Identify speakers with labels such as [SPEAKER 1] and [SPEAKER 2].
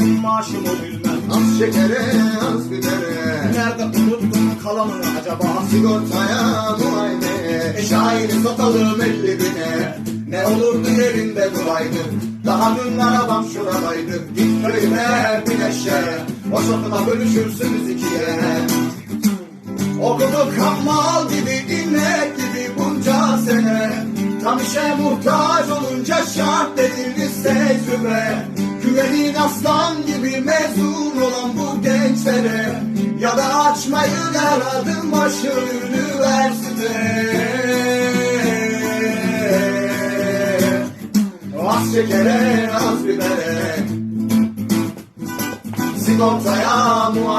[SPEAKER 1] verdim maaşımı bilmem. Az şekere az bibere Nerede unuttun kalanını acaba? Sigortaya muayene. E, Şahini satalım elli bine Ne olurdu elinde duraydın daha dün arabam şuradaydı. Git köyüne güneşe O şatına bölüşürsünüz ikiye. Okuduk hammal gibi inek gibi bunca sene. Tam işe muhtaç olunca şart dediniz tecrübe Güvenin asla gençlere Ya da açmayı yaradım başı üniversite Az şekere az bibere. Sigortaya muayene